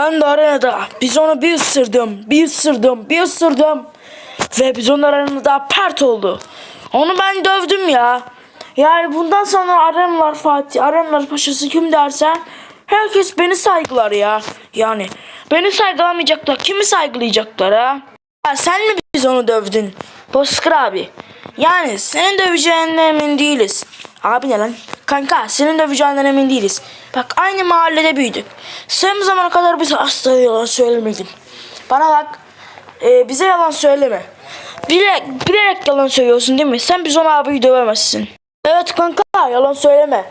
Ben de arenada biz onu bir ısırdım, bir ısırdım, bir ısırdım. Ve biz onun arenada pert oldu. Onu ben dövdüm ya. Yani bundan sonra arenalar Fatih, arenalar paşası kim dersen herkes beni saygılar ya. Yani beni saygılamayacaklar. Kimi saygılayacaklar ha? Ya sen mi biz onu dövdün? Bozkır abi. Yani senin döveceğinden emin değiliz. Abi ne lan? Kanka senin döveceğinden emin değiliz. Bak aynı mahallede büyüdük. Sen bu zamana kadar bize asla yalan söylemedin. Bana bak. e, bize yalan söyleme. Bilerek, bilerek yalan söylüyorsun değil mi? Sen Bizon abiyi dövemezsin. Evet kanka yalan söyleme.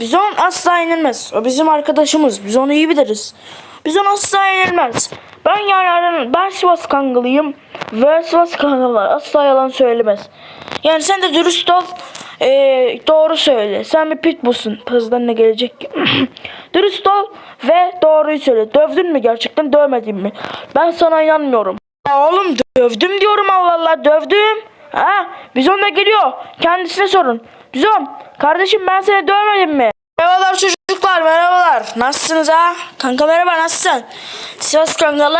Bizon asla yenilmez. O bizim arkadaşımız. Biz onu iyi biliriz. Bizon asla yenilmez. Ben yani ben Sivas Kangalıyım. Ve Sivas Kangalılar asla yalan söylemez. Yani sen de dürüst ol. Ee, doğru söyle. Sen bir pitbullsun. Hızdan ne gelecek ki? dürüst ol ve doğruyu söyle. Dövdün mü gerçekten dövmedin mi? Ben sana inanmıyorum. Ya oğlum dövdüm diyorum Allah Allah dövdüm. Ha Bizon da geliyor. Kendisine sorun. Bizon kardeşim ben seni dövmedim mi? Merhabalar çocuklar merhabalar. Nasılsınız ha? Kanka merhaba nasılsın? Sivas kankalı.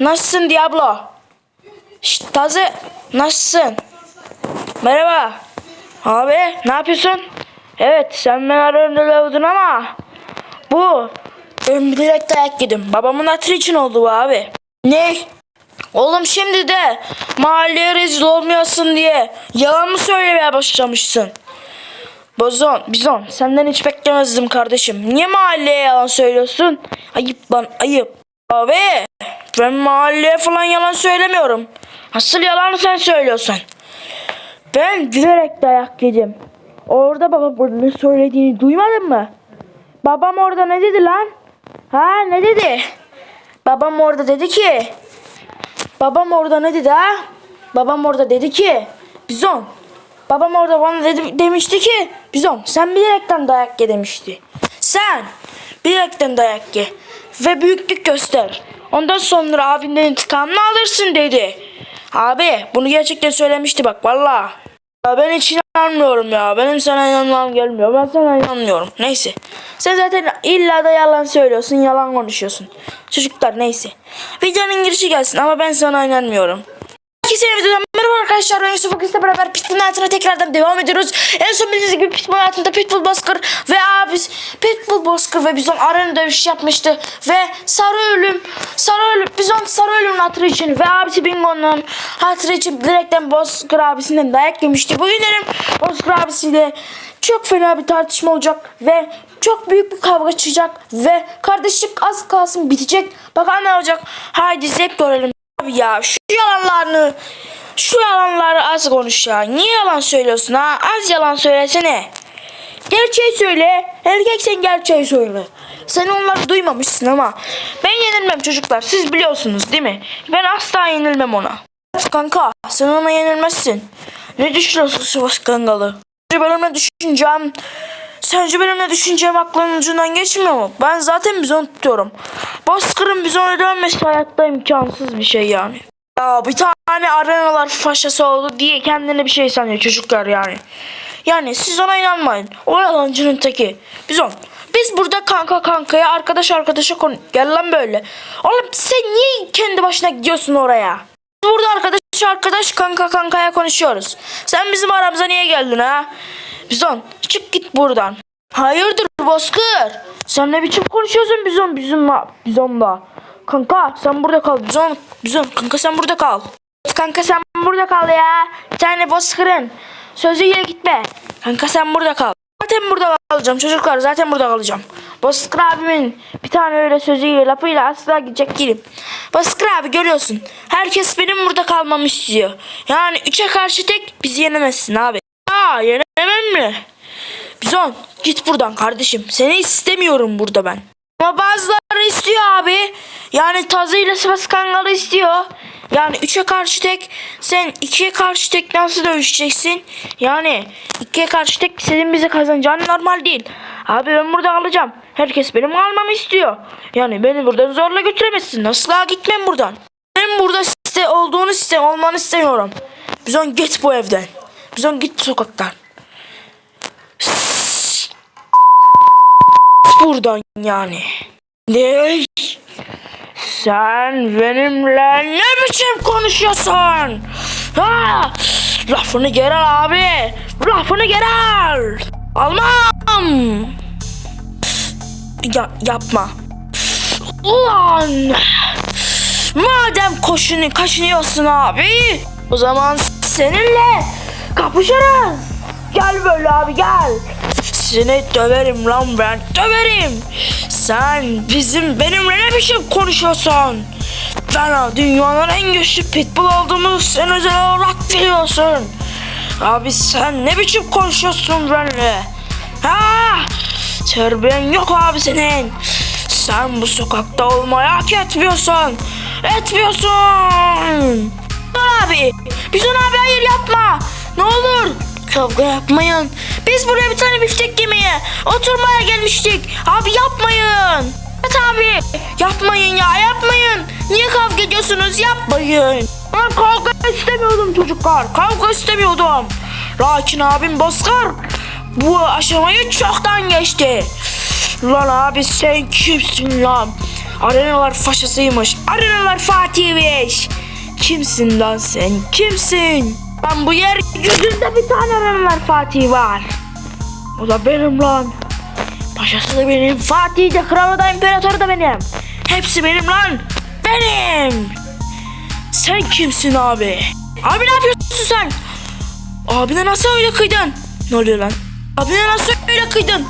Nasılsın Diablo? Şşt taze nasılsın? Merhaba. Abi ne yapıyorsun? Evet sen beni dövdün ama bu ben direkt dayak yedim. Babamın hatırı için oldu bu abi. Ne? Oğlum şimdi de mahalleye rezil olmayasın diye yalan mı söylemeye başlamışsın? Bozon, Bizon senden hiç beklemezdim kardeşim. Niye mahalleye yalan söylüyorsun? Ayıp lan ayıp. Abi ben mahalleye falan yalan söylemiyorum. Asıl yalanı sen söylüyorsun. Ben bilerek dayak yedim. Orada baba ne söylediğini duymadın mı? Babam orada ne dedi lan? Ha ne dedi? Babam orada dedi ki Babam orada ne dedi ha? Babam orada dedi ki Bizon. Babam orada bana dedi, demişti ki Bizon sen bilerekten dayak ye demişti. Sen bilerekten dayak ye ve büyüklük göster. Ondan sonra abinden intikamını alırsın dedi. Abi bunu gerçekten söylemişti bak valla. Ben hiç inanmıyorum ya. Benim sana inanmam gelmiyor. Ben sana inanmıyorum. Neyse. Sen zaten illa da yalan söylüyorsun. Yalan konuşuyorsun. Çocuklar neyse. Videonun girişi gelsin ama ben sana inanmıyorum. Herkese videodan merhaba arkadaşlar. Ben Yusuf bugün beraber Pitbull hayatına tekrardan devam ediyoruz. En son bildiğiniz gibi Pitbull hayatında Pitbull Bozkır ve abis Pitbull Bozkır ve Bizon arena dövüşü yapmıştı. Ve Sarı Ölüm, Sarı Ölüm, Bizon Sarı Ölüm'ün hatırı için ve abisi Bingo'nun hatırı için direkten Bozkır abisinden dayak yemişti. Bugün derim Bozkır abisiyle çok fena bir tartışma olacak ve çok büyük bir kavga çıkacak ve kardeşlik az kalsın bitecek. Bakalım ne olacak. Haydi zevk görelim. Abi ya şu yalanlarını şu yalanları az konuş ya. Niye yalan söylüyorsun ha? Az yalan söylesene. Gerçeği söyle. Erkek sen gerçeği söyle. Sen onları duymamışsın ama. Ben yenilmem çocuklar. Siz biliyorsunuz değil mi? Ben asla yenilmem ona. Kanka sen ona yenilmezsin. Ne düşünüyorsun Sivas Kangalı? Sence benim ne düşüneceğim? Sence benim ne düşüneceğim aklının ucundan geçmiyor mu? Ben zaten bizonu tutuyorum. Bozkır'ın bizona dönmesi hayatta imkansız bir şey yani. Ya bir tane arenalar faşası oldu diye kendine bir şey sanıyor çocuklar yani. Yani siz ona inanmayın. O yalancının teki. Bizon. Biz burada kanka kankaya arkadaş arkadaşa konu... Gel lan böyle. Oğlum sen niye kendi başına gidiyorsun oraya? Biz burada arkadaş arkadaş kanka kankaya konuşuyoruz. Sen bizim aramıza niye geldin ha? Bizon çık git buradan. Hayırdır Bozkır? Sen ne biçim konuşuyorsun Bizon bizimle Bizon'la? Kanka sen burada kal. Bizon, Bizon kanka sen burada kal. Kanka sen burada kal ya. Tane Bozkır'ın sözüyle gitme. Kanka sen burada kal. Zaten burada kalacağım çocuklar zaten burada kalacağım. Bozkır abimin bir tane öyle sözüyle lafıyla asla gidecek değilim. Bozkır abi görüyorsun. Herkes benim burada kalmamı istiyor. Yani üçe karşı tek bizi yenemezsin abi. Aa yenemem mi? Bizon git buradan kardeşim. Seni istemiyorum burada ben. Ama bazıları istiyor abi. Yani tazıyla Sivas Kangalı istiyor. Yani 3'e karşı tek sen 2'ye karşı tek nasıl dövüşeceksin? Yani 2'ye karşı tek senin bizi kazanacağın normal değil. Abi ben burada kalacağım. Herkes benim almamı istiyor. Yani beni buradan zorla götüremezsin. Asla gitmem buradan. Ben burada iste olduğunu iste olmanı istemiyorum. Bizon git bu evden. Bizon git sokaktan. Buradan yani. Ne? Sen benimle ne biçim konuşuyorsun? Ha! Lafını geri al abi. Lafını geri al. Almam. Ya, yapma. Ulan. Madem koşunu kaşınıyorsun abi. O zaman seninle kapışırız. Gel böyle abi gel. Seni döverim lan ben döverim. Sen bizim benimle ne biçim konuşuyorsun? Ben dünyanın en güçlü pitbull olduğumu sen özel olarak biliyorsun. Abi sen ne biçim konuşuyorsun benimle? Ha? Terbiyen yok abi senin. Sen bu sokakta olmayı hak etmiyorsun. Etmiyorsun. Abi, Bizon abi hayır yapma. Ne olur. Kavga yapmayın. Biz buraya bir tane biftek yemeye, oturmaya gelmiştik. Abi yapmayın. Evet abi, yapmayın ya yapmayın. Niye kavga ediyorsunuz? Yapmayın. Ben kavga istemiyordum çocuklar. Kavga istemiyordum. Lakin abim Bozkır bu aşamayı çoktan geçti. Lan abi sen kimsin lan? Arenalar faşasıymış. Arenalar Fatih'miş. Kimsin lan sen? Kimsin? Lan bu yer yüzünde bir tane Arenalar Fatih var. O da benim lan. Paşası da benim. Fatih de kralı da imparatoru da benim. Hepsi benim lan. Benim. Sen kimsin abi? Abi ne yapıyorsun sen? Abine nasıl öyle kıydın? Ne oluyor lan? Abine nasıl öyle kıydın?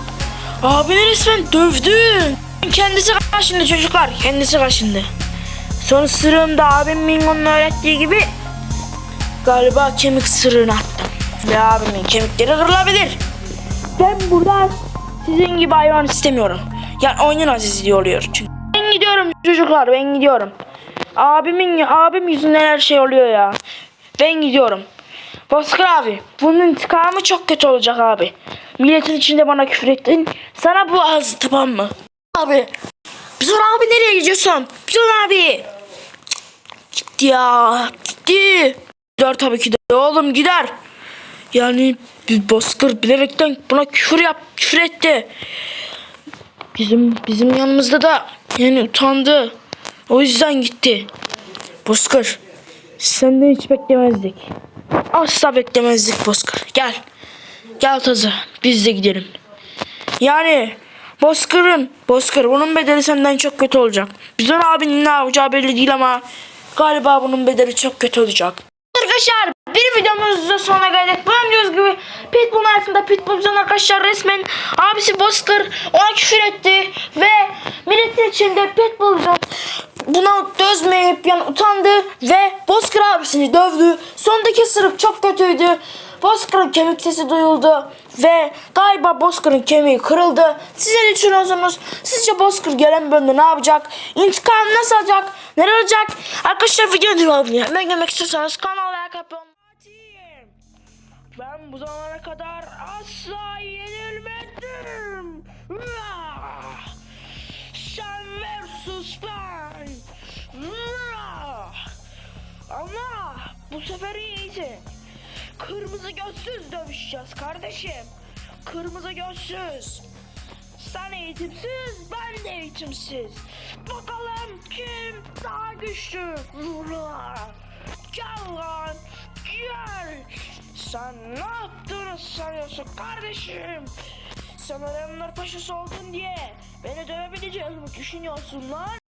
Abini resmen dövdün. Kendisi kaşındı çocuklar. Kendisi kaşındı. Son sırığımda abim Mingo'nun öğrettiği gibi galiba kemik sırrını attım. Ve abimin kemikleri kırılabilir. Ben burada sizin gibi hayvan istemiyorum. Yani oyunun azizliği oluyor çünkü. Ben gidiyorum çocuklar ben gidiyorum. Abimin abim yüzünden her şey oluyor ya. Ben gidiyorum. Bozkır abi bunun intikamı çok kötü olacak abi. Milletin içinde bana küfür ettin. Sana bu az tamam mı? Abi. Bizon abi nereye gidiyorsun? Bizon abi. Gitti ya. Gitti. Gider tabii ki de oğlum gider. Yani bir bozkır bilerekten buna küfür yap, küfür etti. Bizim bizim yanımızda da yani utandı. O yüzden gitti. Bozkır. Senden hiç beklemezdik. Asla beklemezdik Bozkır. Gel. Gel Tazı. Biz de gidelim. Yani Bozkır'ın Bozkır bunun bedeli senden çok kötü olacak. Bizon abinin ne yapacağı belli değil ama galiba bunun bedeli çok kötü olacak. Arkadaşlar bir videomuzun sonuna geldik. Gördüğünüz gibi Pitbull hayatında Pitbull bizon arkadaşlar resmen abisi Bozkır ona küfür etti ve milletin içinde Pitbull bizon buna dözmeyip yani utandı ve Bozkır abisini dövdü. Sondaki sırık çok kötüydü. Bozkır'ın kemik sesi duyuldu ve galiba Bozkır'ın kemiği kırıldı. Siz ne düşünüyorsunuz? Sizce Bozkır gelen bölümde ne yapacak? İntikam nasıl alacak? Ne olacak? Arkadaşlar video devamını hemen görmek istiyorsanız kanala like yapın. Ben bu zamana kadar asla yenilmedim. Sen versus ben. Ama bu sefer iyiydi. Kırmızı gözsüz dövüşeceğiz kardeşim. Kırmızı gözsüz. Sen eğitimsiz, ben de eğitimsiz. Bakalım kim daha güçlü? Gel lan, gel. Sen ne yaptığını sanıyorsun kardeşim? Sen Alemler Paşası oldun diye beni dövebileceğini düşünüyorsun lan?